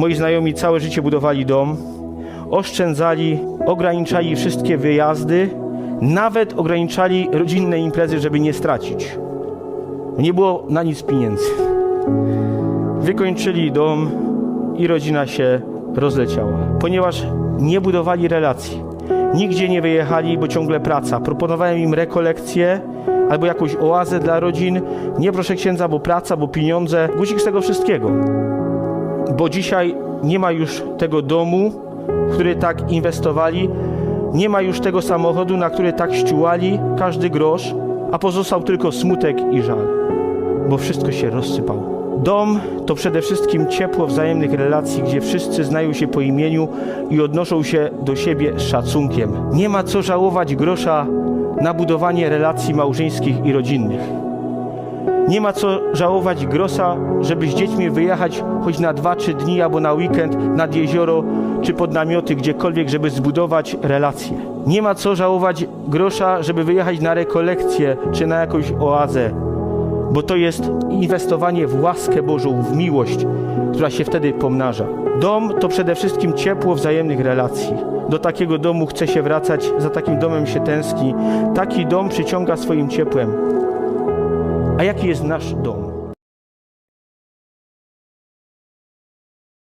Moi znajomi całe życie budowali dom, oszczędzali, ograniczali wszystkie wyjazdy, nawet ograniczali rodzinne imprezy, żeby nie stracić. Nie było na nic pieniędzy. Wykończyli dom i rodzina się rozleciała, ponieważ nie budowali relacji. Nigdzie nie wyjechali, bo ciągle praca. Proponowałem im rekolekcje albo jakąś oazę dla rodzin. Nie proszę księdza, bo praca, bo pieniądze. Guzik z tego wszystkiego. Bo dzisiaj nie ma już tego domu, w który tak inwestowali. Nie ma już tego samochodu, na który tak ściułali każdy grosz, a pozostał tylko smutek i żal, bo wszystko się rozsypało. Dom to przede wszystkim ciepło wzajemnych relacji, gdzie wszyscy znają się po imieniu i odnoszą się do siebie z szacunkiem. Nie ma co żałować grosza na budowanie relacji małżeńskich i rodzinnych. Nie ma co żałować grosza, żeby z dziećmi wyjechać choć na dwa, trzy dni albo na weekend nad jezioro czy pod namioty, gdziekolwiek, żeby zbudować relacje. Nie ma co żałować grosza, żeby wyjechać na rekolekcję czy na jakąś oazę, bo to jest inwestowanie w łaskę Bożą, w miłość, która się wtedy pomnaża. Dom to przede wszystkim ciepło wzajemnych relacji. Do takiego domu chce się wracać, za takim domem się tęskni. Taki dom przyciąga swoim ciepłem. A jaki jest nasz dom?